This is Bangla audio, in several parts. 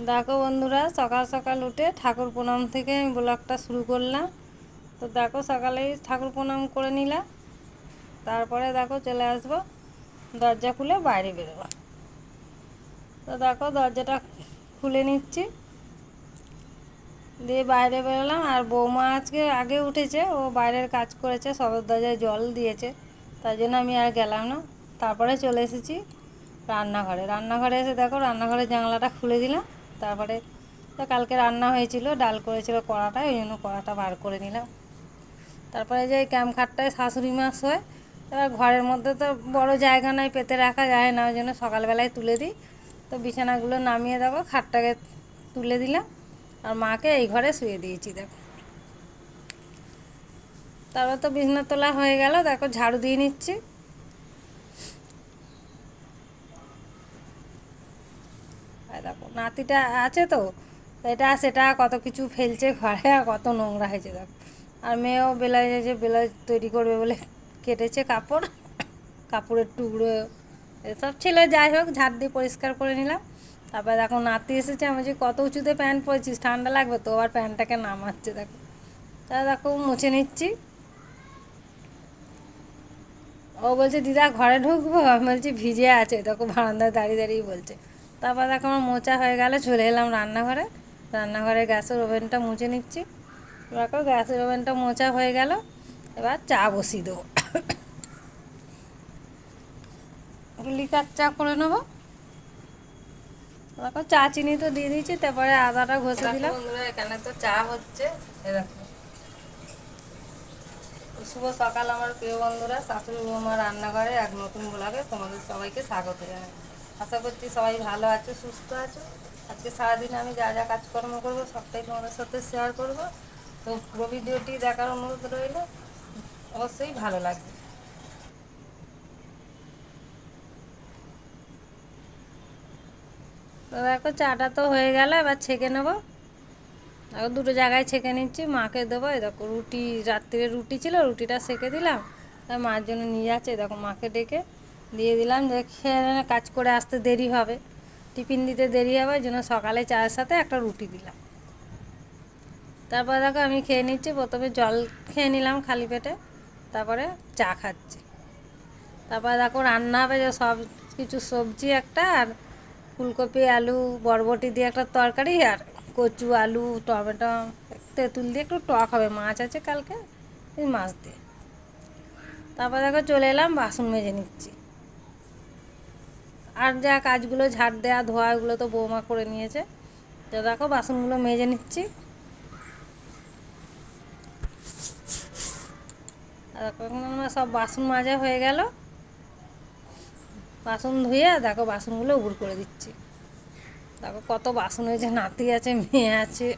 দেখো বন্ধুরা, সকাল সকাল উঠে ঠাকুর প্রণাম থেকে আমি ব্লগটা শুরু করলাম। তো দেখো সকালেই ঠাকুর প্রণাম করে নিলাম তারপরে দেখো চলে আসব দরজা খুলে বাইরে বেরোবো। তো দেখো দরজাটা খুলে নিচ্ছি। দিয়ে বাইরে বেরোলাম, আর বৌমা আজকে আগে উঠেছে, ও বাইরের কাজ করেছে, সদর দরজায় জল দিয়েছে তাই জন্য আমি আর গেলাম না। তারপরে চলে এসেছি রান্নাঘরে। রান্নাঘরে এসে দেখো, রান্নাঘরের জানলাটা খুলে দিলাম। তারপরে তো কালকে রান্না হয়েছিল, ডাল করেছিল কড়াটা, ওই জন্য কড়াটা বার করে নিলাম। তারপরে যে ক্যাম্প খাটটায় শাশুড়ি মাছ হয় এবার ঘরের মধ্যে তো বড় জায়গা নাই, পেতে রাখা যায় না, ওই জন্য সকালবেলায় তুলে দিই। তো বিছানাগুলো নামিয়ে দেখো খাটটাকে তুলে দিলাম। আর মাকে এই ঘরে শুয়ে দিয়েছি, দেখো। তারপর তো বিছনা তোলা হয়ে গেল, দেখো ঝাড়ু দিয়ে নিচ্ছি আর দেখো নাতিটা আছে তো, এটা সেটা কত কিছু ফেলছে ঘরে আর কত নোংরা হয়েছে দেখ। আর মেয়েও বেলায় যে বেলায় তৈরি করবে বলে কেটেছে কাপড়, কাপড়ের টুকরো, এসব ছিল। যাই হোক, ঝাড় দিয়ে পরিষ্কার করে নিলাম। তারপরে দেখো নাতি এসেছে, আমি যে কত উঁচুতে প্যান্ট পরেছিস, ঠান্ডা লাগবে তো, আবার প্যান্টটাকে নামাচ্ছে দেখো। তা দেখো, মুছে নিচ্ছি। ও বলছে, দিদা, ঘরে ঢুকবো? আমি বলছি, ভিজে আছে। দেখো, বারান্দায় দাঁড়িয়ে দাঁড়িয়ে বলছে। তারপর দেখো আমার মোচা হয়ে গেল চলে এলাম রান্নাঘরে। রান্নাঘরে গ্যাসের ওভেনটা মুছে নিচ্ছি। দেখো গ্যাসের ওভেনটা মোচা হয়ে গেল এবার চা বসিয়ে দেবো। লিকার চা করে নেব। দেখো চা চিনি তো দিয়ে দিয়েছি তারপরে আদাটা ঘষে দিলাম। এখানে তো চা হচ্ছে দেখো। শুভ সকাল আমার প্রিয় বন্ধুরা শাশুড়ি বৌমা রান্নাঘরে এক নতুন ব্লগে তোমাদের সবাইকে স্বাগত জানাই। আশা করছি সবাই ভালো আছো, সুস্থ আছো। আজকে সারাদিন আমি যা যা কাজকর্ম করব সবটাই তোমাদের সাথে শেয়ার করব। তো পুরো ভিডিওটি দেখার অনুরোধ রইল, অবশ্যই ভালো লাগবে। তো দেখো, চাটা তো হয়ে গেল, এবার ছেঁকে নেব। দেখো, দুটো জায়গায় ছেঁকে নিচ্ছি, মাকে দেবো। এই দেখো, রুটি, রাত্রিরে রুটি ছিল, রুটিটা সেঁকে দিলাম। তাই মার জন্য নিয়ে যাচ্ছে, দেখো, মাকে ডেকে। দিয়ে দিলাম যে খেয়ে কাজ করে আসতে দেরি হবে। টিফিন দিতে দেরি হবে জন্য সকালে চায়ের সাথে একটা রুটি দিলাম। তারপরে দেখো আমি খেয়ে নিচ্ছি, প্রথমে জল খেয়ে নিলাম খালি পেটে, তারপরে চা খাচ্ছি। তারপরে দেখো রান্না হবে যে সব কিছু, সবজি একটা আর ফুলকপি, আলু, বরবটি দিয়ে একটা তরকারি আর কচু, আলু, টমেটো, তেঁতুল দিয়ে একটু টক হবে, মাছ আছে কালকে মাছ দিয়ে। তারপর দেখো চলে এলাম, বাসন মেজে নিচ্ছি। আর যা কাজগুলো ঝাড় দেওয়া ধোয়া, এগুলো তো বৌমা করে নিয়েছে। তো দেখো, বাসনগুলো মেজে নিচ্ছি। সব বাসন মাজা হয়ে গেল। বাসন ধুয়ে, দেখো, বাসনগুলো উবুর করে দিচ্ছি। দেখো, কত বাসন হয়েছে, নাতি আছে, মেয়ে আছে,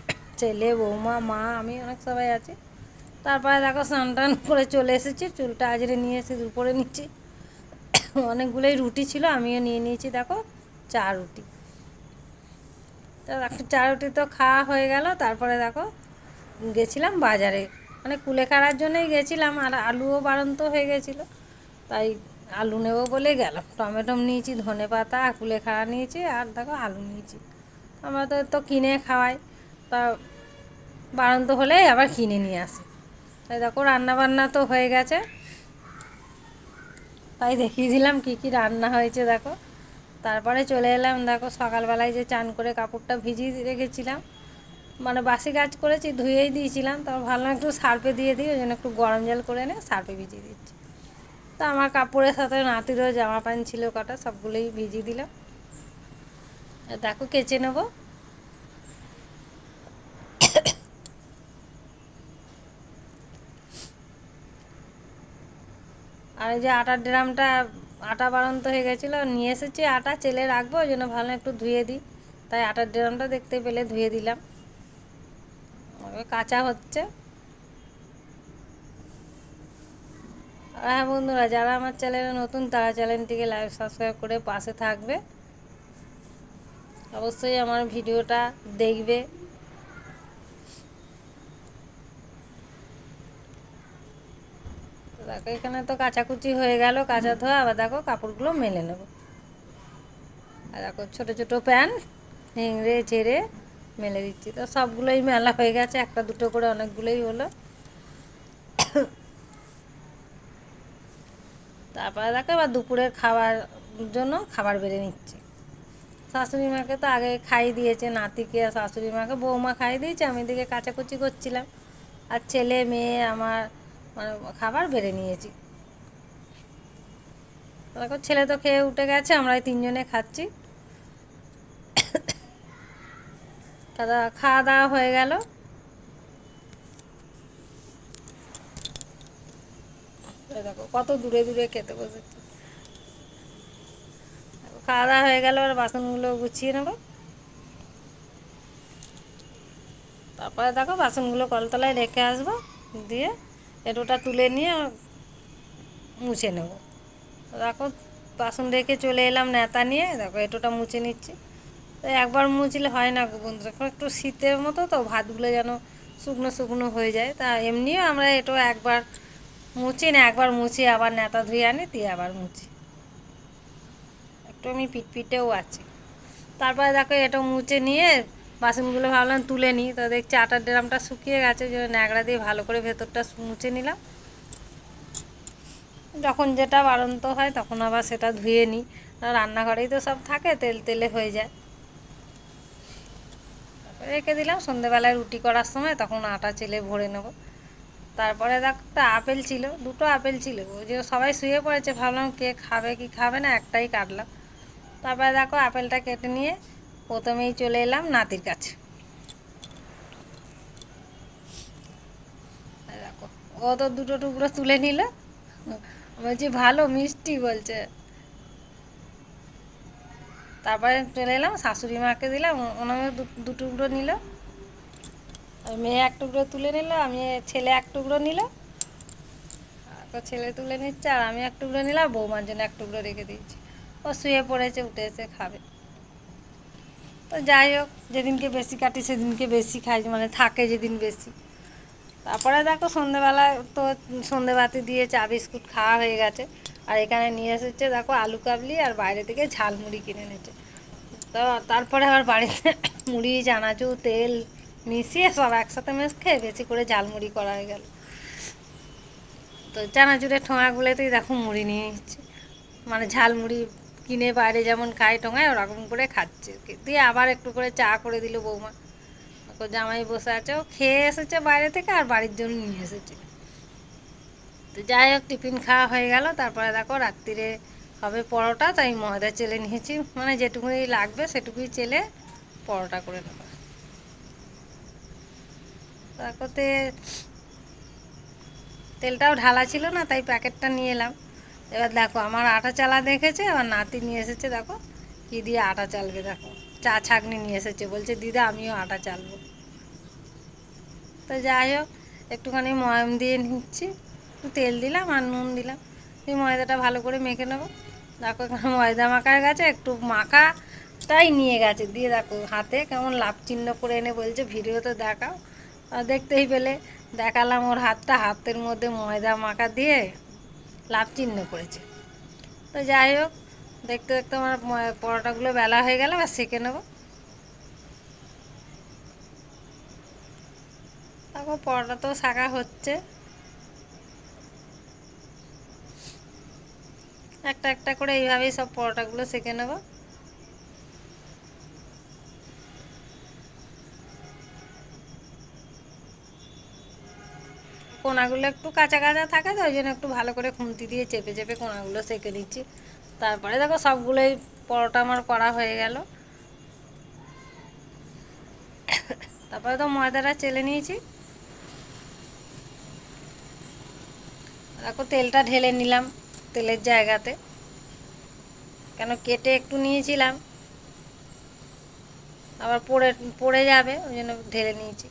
ছেলে, বৌমা, মা, আমি অনেক সবাই আছি। তারপরে দেখো, স্নান টান করে চলে এসেছি, চুলটা আজরে নিয়ে এসে উপরে নিচ্ছি। অনেকগুলোই রুটি ছিল, আমিও নিয়ে নিয়েছি, দেখো চা রুটি। তো চা রুটি তো খাওয়া হয়ে গেল, তারপরে দেখো, গেছিলাম বাজারে। মানে কুলেখাড়ার জন্যই গেছিলাম, আর আলুও বাড়ন্ত হয়ে গেছিল, তাই আলু নেব বলে গেলাম। টমেটো নিয়েছি, ধনে পাতা কুলেখাড়া নিয়েছি, আর দেখো, আলু নিয়েছি। আমরা তো তো কিনে খাওয়াই, তা বাড়ন্ত হলে আবার কিনে নিয়ে আসি। তাই দেখো রান্না বান্না তো হয়ে গেছে। তাই দেখিয়ে দিলাম কী কী রান্না হয়েছে, দেখো। তারপরে চলে এলাম, দেখো, সকালবেলায় যে চান করে কাপড়টা ভিজিয়ে রেখেছিলাম। মানে বাসি কাজ করেছি, ধুয়েই দিয়েছিলাম তারপর ভালো একটু সার্ফে দিয়ে দিই, ওই জন্য একটু গরম জল করে এনে সার্ফে ভিজিয়ে দিচ্ছি। তো আমার কাপড়ের সাথে নাতিরও জামা প্যান্ট ছিল কটা, সবগুলোই ভিজিয়ে দিলাম। দেখো, কেচে নেব। আর যে আটার ড্রামটা, আটা বাড়ন্ত হয়ে গেছিল, নিয়ে এসেছি আটা, চেলে রাখব, ওই জন্য ভালো একটু ধুয়ে দিই। তাই আটার ড্রামটা দেখতে পেলে ধুয়ে দিলাম। কাঁচা হচ্ছে। আর হ্যাঁ বন্ধুরা, যারা আমার চ্যানেলে নতুন, তারা চ্যানেলটিকে লাইক, সাবস্ক্রাইব করে পাশে থাকবে। অবশ্যই আমার ভিডিওটা দেখবে। দেখো, এখানে তো কাচাকুচি হয়ে গেল, কাঁচা ধোয়া, আবার দেখো কাপড়গুলো মেলে নেব। আর দেখো, ছোটো ছোটো প্যান্ট হিংড়ে ঝেড়ে মেলে দিচ্ছি। তো সবগুলোই মেলা হয়ে গেছে, একটা দুটো করে অনেকগুলোই হলো। তারপরে দেখো, এবার দুপুরের খাবার জন্য খাবার বেড়ে নিচ্ছি। শাশুড়ি মাকে তো আগে খাই দিয়েছে, নাতিকে শাশুড়ি মাকে বৌমা খাই দিয়েছে, আমি দিকে কাচাকুচি করছিলাম। আর ছেলে, মেয়ে, আমার মানে খাবার বেড়ে নিয়েছি। দেখো, ছেলে তো খেয়ে উঠে গেছে আমরা তিনজনে খাচ্ছি। দাদা, খাওয়া দাওয়া হয়ে গেল। দেখো, কত দূরে দূরে খেতে বসেছে। খাওয়া দাওয়া হয়ে গেল আর বাসনগুলো গুছিয়ে নেব। তারপরে দেখো, বাসনগুলো কলতলায় রেখে আসব, দিয়ে এটোটা তুলে নিয়ে মুছে নেব। দেখো, বাসন রেখে চলে এলাম নেতা নিয়ে। দেখো, এটোটা মুছে নিচ্ছি। তো একবার মুছলে হয় না গো এখন একটু শীতের মতো তো, ভাতগুলো যেন শুকনো শুকনো হয়ে যায়। তা এমনিও আমরা এটো একবার মুছি না, একবার মুছি, আবার নেতা ধুয়ে আনি, দিয়ে আবার মুছি। একটু আমি পিটপিটেও আছি। তারপরে দেখো, এটা মুছে নিয়ে বাসনগুলো ভাবলাম তুলে নিই। তো দেখছি আটার ড্রামটা শুকিয়ে গেছে জন্য ন্যাকড়া দিয়ে ভালো করে ভেতরটা মুছে নিলাম। যখন যেটা বাড়ন্ত হয় তখন আবার সেটা ধুয়ে নিই। রান্নাঘরেই তো সব থাকে, তেল তেলে হয়ে যায়। রেখে দিলাম, সন্ধেবেলায় রুটি করার সময় তখন আটা চেলে ভরে নেব। তারপরে দেখ, একটা আপেল ছিল, দুটো আপেল ছিল ওই যে সবাই শুয়ে পড়েছে, ভাবলাম কে খাবে কি খাবে না, একটাই কাটলাম। তারপরে দেখো আপেলটা কেটে নিয়ে প্রথমেই চলে এলাম নাতির কাছে। ও তো দুটো টুকরো তুলে নিল। বলছি, ভালো, মিষ্টি, বলছে। তারপরে চলে এলাম, শাশুড়ি মাকে দিলাম ওনাকে দু টুকরো নিল। মেয়ে এক টুকরো তুলে নিল, আমি ছেলে এক টুকরো নিল। ছেলে তুলে নিচ্ছে, আর আমি এক টুকরো নিলাম, বৌমার জন্য এক টুকরো রেখে দিয়েছি। ও শুয়ে পড়েছে উঠে এসে খাবে। তো যাই হোক, যেদিনকে বেশি কাটি সেদিনকে বেশি খাই মানে থাকে যেদিন বেশি। তারপরে দেখো সন্ধেবেলা তো সন্ধেবাতি দিয়ে চা, বিস্কুট খাওয়া হয়ে গেছে। আর এখানে নিয়ে এসেছে দেখো আলু কাবলি আর বাইরে থেকে ঝালমুড়ি কিনে এনেছে। তো তারপরে আবার বাড়িতে মুড়ি, চানাচুর, তেল মিশিয়ে সব একসাথে মেশ খেয়ে বেশি করে ঝালমুড়ি করা হয়ে গেল। তো চানাচুরের ঠোঙাগুলোতেই দেখো মুড়ি নিয়ে নিচ্ছে। মানে ঝালমুড়ি কিনে বাইরে যেমন খায় ঠোঙায়, ওরকম করে খাচ্ছে। দিয়ে আবার একটু করে চা করে দিল বৌমা। ও জামাই বসে আছে, ও খেয়ে এসেছে বাইরে থেকে আর বাড়ির জন্য নিয়ে এসেছে। তো যাই হোক, টিফিন খাওয়া হয়ে গেল। তারপরে দেখো রাত্রিরে হবে পরোটা, তাই ময়দা চেলে নিয়েছি। মানে যেটুকুনি লাগবে সেটুকুই চেলে পরোটা করে নেব। তারপরে তেলটাও ঢালা ছিল না, তাই প্যাকেটটা নিয়ে এলাম। এবার দেখো, আমার আটা চালা দেখেছে, আমার নাতি নিয়ে এসেছে, দেখো, কী দিয়ে আটা চালবে, দেখো। চা ছাকনি নিয়ে এসেছে, বলছে, দিদা, আমিও আটা চালবো। তো যাই হোক, একটুখানি ময়ম দিয়ে নিচ্ছি তেল দিলাম আর নুন দিলাম। দিয়ে ময়দাটা ভালো করে মেখে নেব। দেখো, এখানে ময়দা মাখার গেছে, একটু মাখাটাই নিয়ে গেছে। দিয়ে দেখো, হাতে কেমন লাভ চিহ্ন করে এনে বলছে ভিডিওতে দেখাও। দেখতেই পেলে, দেখালাম ওর হাতটা, হাতের মধ্যে ময়দা মাখা দিয়ে। লাভ চিহ্ন করেছে। তো যাই হোক, দেখতে দেখতে আমার পরোটাগুলো বেলা হয়ে গেল বা সেঁকে নেব। তারপর পরোটা তো শাখা হচ্ছে। একটা একটা করে এইভাবেই সব পরোটাগুলো সেঁকে নেব। কোনাগুলো একটু কাঁচা কাঁচা থাকে তো ওই জন্য একটু ভালো করে খুন্তি দিয়ে চেপে চেপে কোনাগুলো সেঁকে নিচ্ছি। তারপরে দেখো সবগুলোই পরোটা আমার করা হয়ে গেল। তারপরে তো ময়দাটা চেলে নিয়েছি। দেখো তেলটা ঢেলে নিলাম তেলের জায়গাতে। কেন কেটে একটু নিয়েছিলাম। আবার পড়ে পড়ে যাবে, ওই জন্য ঢেলে নিয়েছি।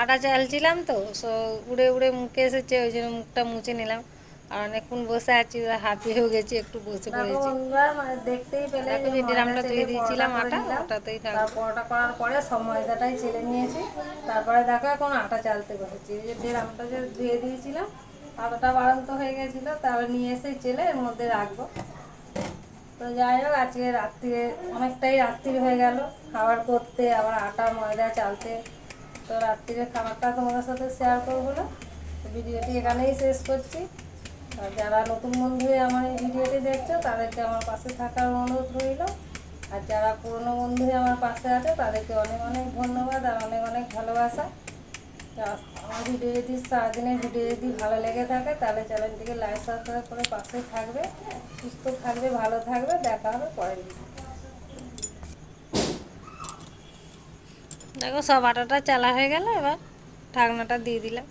আটা চালছিলাম তো সো উড়ে উড়ে মুখে এসেছে ওই জন্য মুখটা মুছে নিলাম। আর অনেকক্ষণ বসে আছি হাঁপিয়েও গেছি একটু বসে পড়েছি। মানে দেখতেই পেলে ড্রামটা ধুয়ে দিয়েছিলাম আটা ওটাতেই পরোটা করার পরে সব ময়দাটাই চেলে নিয়েছি। তারপরে দেখো এখন আটা চালতে বসেছি। এই যে ড্রামটা যে ধুয়ে দিয়েছিলাম আটাটা বাড়ন্ত হয়ে গেছিল তারপর নিয়ে এসে চেলে এর মধ্যে রাখব। তো যাই হোক আজকে রাত্রিরে অনেকটাই রাত্রি হয়ে গেল। খাবার করতে আবার আটা ময়দা চালতে তো রাত্রিরে খাবারটা তোমাদের সাথে শেয়ার করব না। ভিডিওটি এখানেই শেষ করছি। আর যারা নতুন বন্ধু আমার এই ভিডিওটি দেখছ, তাদেরকে আমার পাশে থাকার অনুরোধ রইল। আর যারা পুরনো বন্ধু আমার পাশে আছে, তাদেরকে অনেক অনেক ধন্যবাদ আর অনেক অনেক ভালোবাসা। আমার ভিডিও যদি সারাদিনের ভিডিও যদি ভালো লেগে থাকে, তাহলে চ্যানেলটিকে লাইক সাবস্ক্রাইব করে পাশে থাকবে। সুস্থ থাকবে, ভালো থাকবে। দেখা হবে পরের দেখো সব আটাটা চালা হয়ে গেল এবার ঢাকনাটা দিয়ে দিলাম।